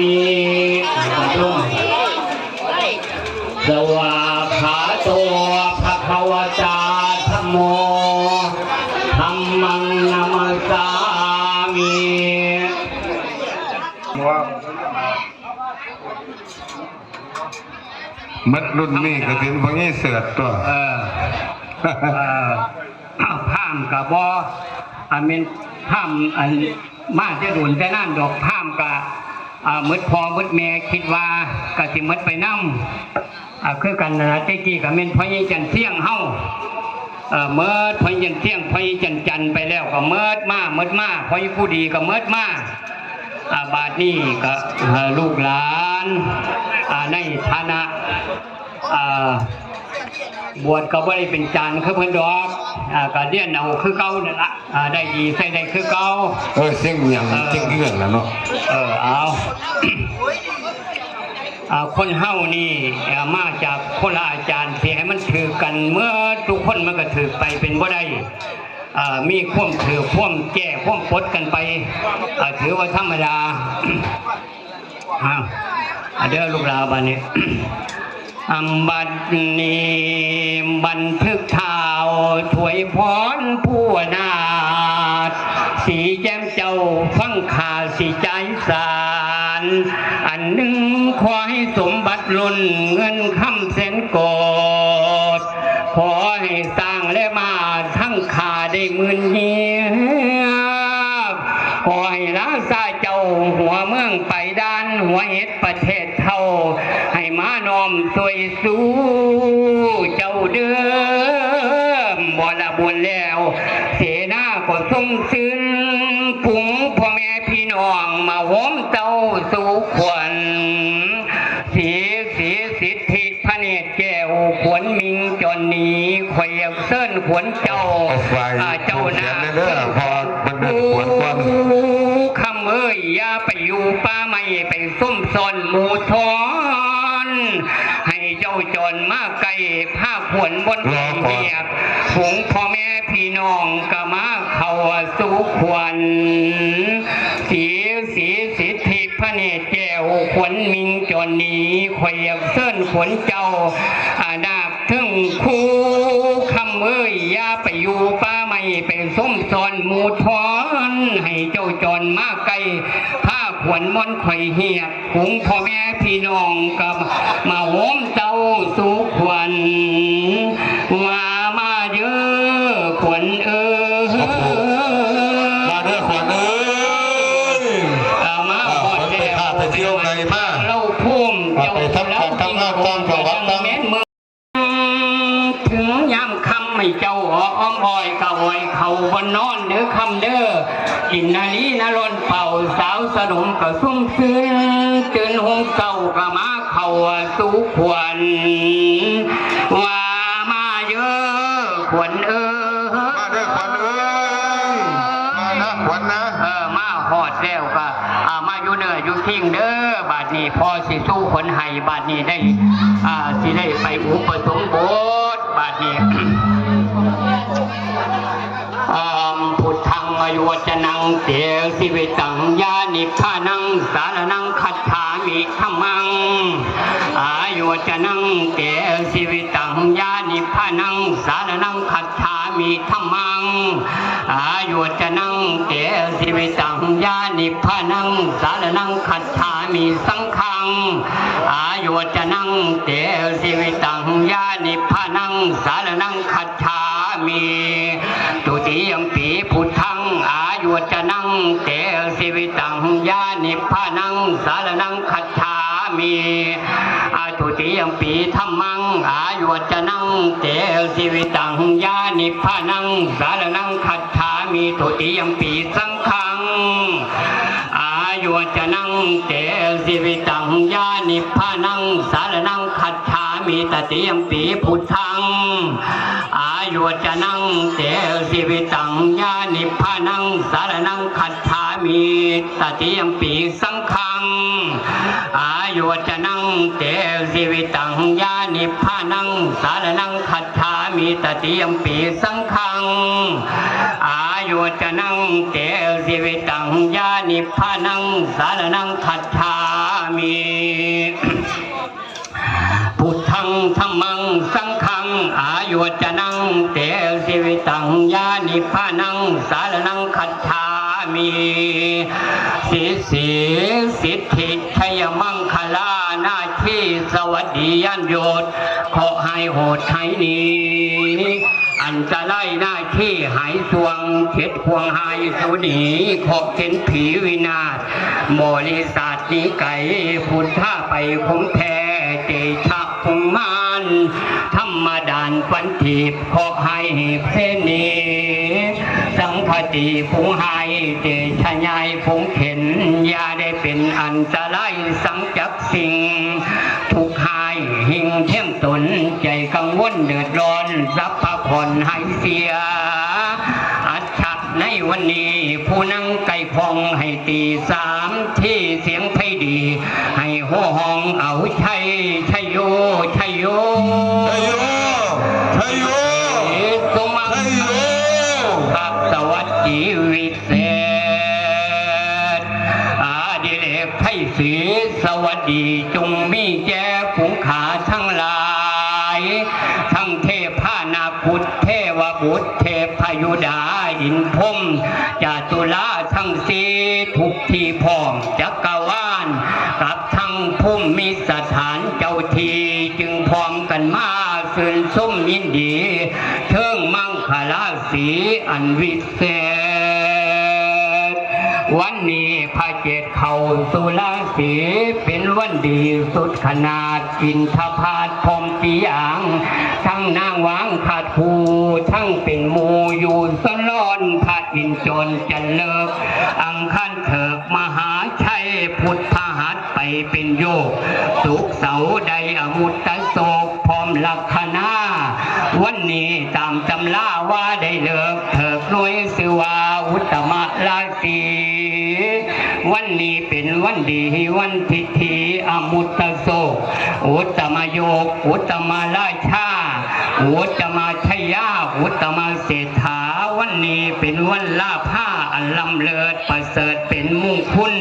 มีตุ้มสวาขาโตภะคะวตาธัมโมธัมมังนามัสามิว่ามัดรุ่นนี้ก็ถึงพวกนี้เสือตัวเออเออพามกับบออันเป็นพามอันมาจะดุนแต่นั่นดอกพามกะอ่า มืดพอมืดแม่คิดว่ากะสิมืดไปนั่อ่าคือกันนะเจ๊กี้กับเม่นพ่อยิ่งจันเที่ยงเฮาเอ่อเมิดพอยันเที่ยงพอยันจันไปแล้วก็เมิดมาเมิดมาพอผู้ดีก็เมิดมาอ่าบาทนี้ก็เอ่อลูกหลานอ่าในฐานะอ่าบวชก็บ่ได้เป็นจานคือเพิ่นดอกอ่าก็เรียนเอาคือเก่านั่นละอ่าได้ดีใส่ได้คือเก่าเออเสียงเงียงเสียงเงื่อนแล้วเนาะเออเอาอ่า คนเฮานี่มาจากคนละอาจารย์ที่ให้มันถือกันเมื่อทุกคนมันก็ถือไปเป็นบ่ได้มีควมถือควมแก้ควมปดกันไปถือว่าธรรมดาเดี๋ยวลูกหลานบัดนี้อัมบัดนี้บันทึกข่าวถวยพรผู้นาถสีแจ่มเจ้าฟังข่าว อันหนึ่งขอให้สมบัติล้นเงินคำเส้นโกดขอให้สร้างและมาทั้งขาได้หมื่นเยียบขอให้ล้าซาเจ้าหัวเมืองไปด้านหัวเฮ็ดประเทศเท่า ให้มานอมสวยสู้เจ้าเดิมบ่ละบุญแล้ว เสนาก็ทรงซึ้ง สู่ขวัญสีสีสิทธิพระเนตรแก้วขวนมิงจนนี้ขวยเส้นขวนเจ้าเอาไฟอ่าเจ้าหน้าเขียนเด้อพอมันเดินขวนควันคำเอ้ยอย่าไปอยู่ป่าไม่ไปซุ่มซ่อนหมูทอนให้เจ้าจรมาไกลผ้าขวนบนรอก่อนเบียบผงพ่อแม่พี่น้องก็มาเข้าสู่ขวัญสีสีสิทธิพระ เนตแก้วขวนมิงจนนี้ขวยเส้นขวนเจ้าอาดาบถึงคู่คำเอ้ยยาไปอยู่ป่าไม่ไปส้มซอนหมูทอนให้เจ้าจรมาไกลผ้าขวนมอนข่อยเหียบผงพ่อแม่พี่น้องกับมาโหมเจ้าสู่ขวัญ ไปทำการทำงานตามประวัติตามแม่นมือถึงยามคำไม่เจ้าอ้อมอ้อยกะอ้อยเขาบนนอนเด้อคำเด้อกินนาลีนารนเป่าสาวสนมกะซุ่มซึ้งตื่นหงเก่ากะมาเข้าสูขวัญว่ามาเยอะขวัญเออมาเด้อขวัญเอ้ยมานะขวัญนะเออมาหอดแล้วก็อ่ามาอยู่เนื้ออยู่ทิ้งเด้อ บาดนี้พอสิสู้คนไห้บาดนี้ได้อ่าสิได้ไปอุปสมบทบาดนี้อ่ามพุทธังอายุวจนังเตียงสิเวตังญาณิพานังสารนังคัจฉามิธรรมังอายุวจนังเตียงสิเวตังญาณิพานังสารนังคัจฉา มิธรรมัง อายุวจนังเตสิเวตังญาณิพานังสารนังคัจฉามิสังฆังอายุวจนังเตสิเวตังญาณิพานังสารนังคัจฉามิตุติยมปีพุทธังอายุวจนังเตสิวิตังญาณิพานังสารนังคัจฉามิอาตุติยมปีธรรมัง อายุวจนังเตสิวิตังญาณิพานังสารนังคัจฉามิตุติยมปีสังฆังอายุวจนังเตสิวิตังญาณิพานังสารนังคัจฉามิตติยมปีพุทธังอายุวจนังเตสิวิตังญาณิพานังสารนังคัจฉามิตติยมปีสังฆัง อายุวจนังเตสิวิตังญาณิพานังสารนังคัจฉามิตติยมปีสังฆัง อายุวจนังเตสิวิตังญาณิพานังสารนังคัจฉามิพุทธังธรรมังสังฆัง อายุวจนังเตสิวิตังญาณิพานังสารนังคัจฉา มิสิสีสิทธิชัยมังคลานาทีสวัสดียันโยดขอให้โหดให้หนี้อันจะไล่หน้าที่หายสวงเช็ดควงหายสุนีขอบเข็นผีวินาศบริษัทนี้ไก่พุทธาไปคงแท้เจชะพงมานธรรมดานฟันทีบขอให้เพนีสังคติพงหาย เจชะยายพงเข็นยาได้เป็นอันจะไล่สังจักสิ่ง ทุกข์หายหิงเทียมตนใจกังวลเดือดร้อนรับพระผ่อนให้เสีย อัจฉะในวันนี้ผู้นั่งไก่พองให้ตีสามที่เสียงไทยดี ให้หัวห้องเอาชัย ทั้งเทพานาพุทธเทวบุตรเทพยุดาอินพมจาตุลาทั้งสีทุกทีพร้อมจักรวาลกับทั้งภูมิมีสถานเจ้าทีจึงพร้อมกันมาสื่นส้มยินดีเทิงมังคลาสีอันวิเศษ วันนี้พระเจตเขาสุลาสีเป็นวันดีสุดขนาดกินทพา ปียางทั้งนางวางขาดคูทั้งเป็นมูอยู่สลอนพระอินจนจะเลิก อังคันเถิกมหาชัยพุทธหัสไปเป็นโยก สุขเสาใดอมุตตะโศกพร้อมลักษณาวันนี้ตามตำล่าว่าได้เลิกเถิกน่วยสิวาอุตตมราศี วันนี้เป็นวันดีวันทิธีอมุตโศกอุตมโยกอุตตมราชาอุตตมชยาอุตตมเศรษฐาวันนี้เป็นวันลาผ้าอันลำเลิศประเสริฐเป็นมุ่งคุณ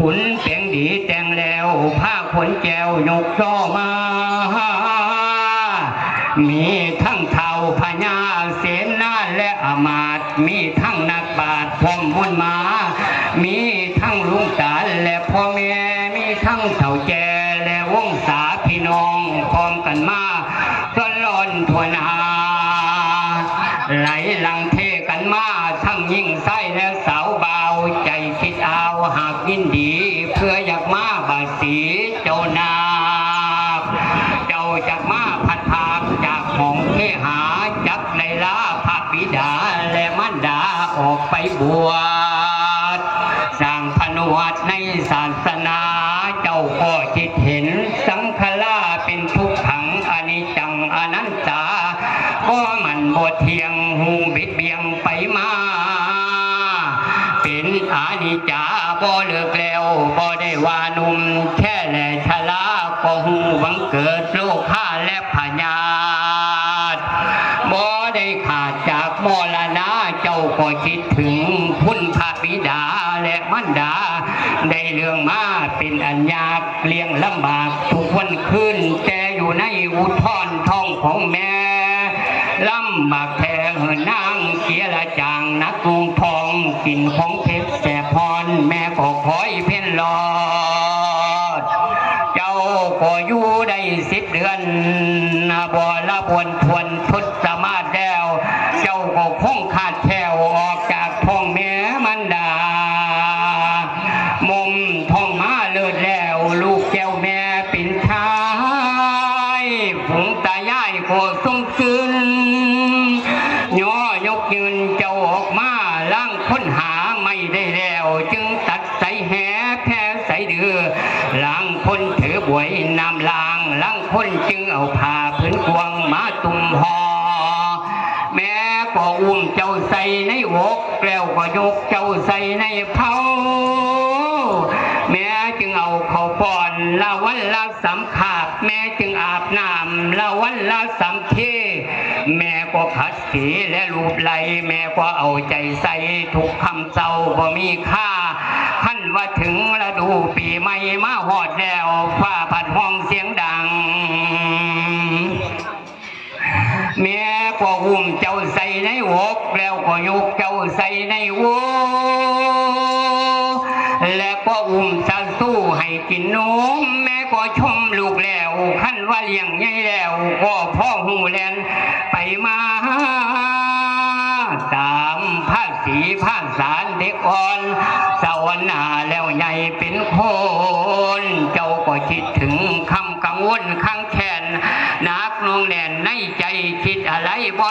ขุนเสียงดีแจงแล้วผ้าขนแก้วยกช่อมา มีทั้งเท่าพญาเสนาและอมาตมีทั้งนักบาทพรหมมุนมา มี ลุงตาและพ่อแม่มีทั้งเถ่าแก่และวงศาพี่น้องพร้อมกันมาสลอนทวนาไหลหลังเทกันมาทั้งยิ่งไส้และสาวเบาใจคิดเอาหากยินดี เพื่ออยากมาบาสีเจ้านาเจ้าจากมาพัดพากจากของเทหาจับในลาพระบิดาและมันดาออกไปบวช อนันตาก็มันบทเทียงหูบิดเบียงไปมา เป็นอานิจาบ่เลิกแล้วบ่ได้ว่านุ่มแค่แลชลาก็หูวังเกิดโลกข้าและพญาตบ่ได้ขาดจากมรณะเจ้าก็คิดถึงคุณพระบิดาและมันดา ได้เรื่องมาเป็นอัญญาเลี้ยงลำบากทุกวันคืนแต่ อยู่ในอุทธรท้องของแม่ลำบากแทเหินนางเกียละจางนักกรุงทองกินของเพชรแต่พรแม่ก็คอยเพ่นรอด เจ้าก็อยู่ได้สิบเดือนบ่ละบวนทวนทุด ยายโคทรงซึนย่อยกยืนเจ้าออกมาล่างค้นหาไม่ได้แล้ว จึงตัดใส่แหแพ้ใส่เดือล่างคนถือบวยนำลางล่างคนจึงเอาผ้าพื้นกวางมาตุ่มหอแม่ก็อุ้มเจ้าใส่ในวกแล้วก็ยกเจ้าใส่ในเผา แม่จึงเอาเขาป้อนละวันละสำขาบ แม่จึงอาบน้ำละวันละสำเทแม่ก็ขัดสีและรูปไหลแม่ก็เอาใจใส่ทุกคำเจ้าบ่มีค่าขั้นว่าถึงฤดูปีใหม่มาหอดแล้วฟ้าผัดห้องเสียงดังแม่ก็อุ้มเจ้าใส่ในอกแล้วก็ยกเจ้าใส่ในโว และก็อุ้มจะสู้ให้กินนมแม่ก็ชมลูกแล้วขั้นว่าเลี้ยงใหญ่แล้วก็พ่อหูแลนไปมาตามภาคสีภาคสารเด็กอ่อนสวรรณาแล้วใหญ่เป็นคนเจ้าก็คิดถึงคำกังวลข้างแขนนักนวงแน่นในใจคิดอะไรบ่